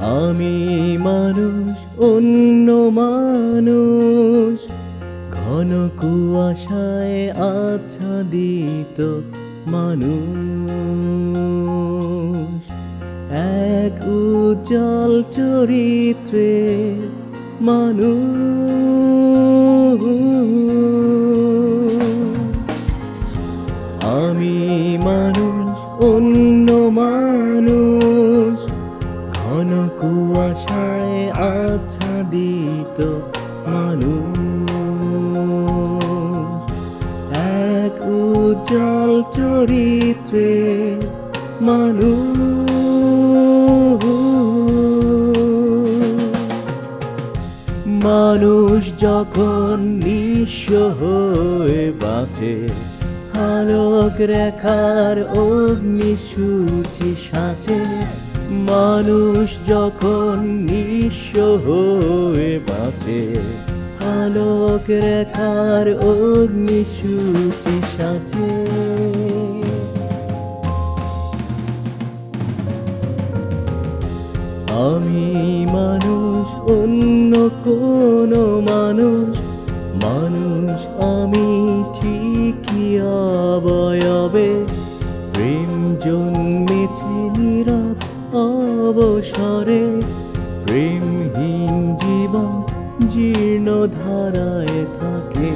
আমি মানুষ, অন্য মানুষ। ঘন কুয়াশায় আচ্ছাদিত মানুষ। এক উজ্জ্বল চরিত্রে মানুষ। আমি মানুষ, অন্য মানুষ। ঘন কুয়াশায় আচ্ছাদিত মানুষ। এক উজ্জ্বল চরিত্রে মানুষ। মানুষ যখন নিঃস্ব হয়ে বাঁচে, আলোক রেখার অগ্নিসূচি সাথে মানুষ যখন নিঃস্ব হয়ে বাঁচে, আলোক রেখার অগ্নিসূচি সাথে আমি মানুষ, অন্য কোন মানুষ মানুষ অবসরে প্রেমহীন জীবন জীর্ণ ধারায় থাকে।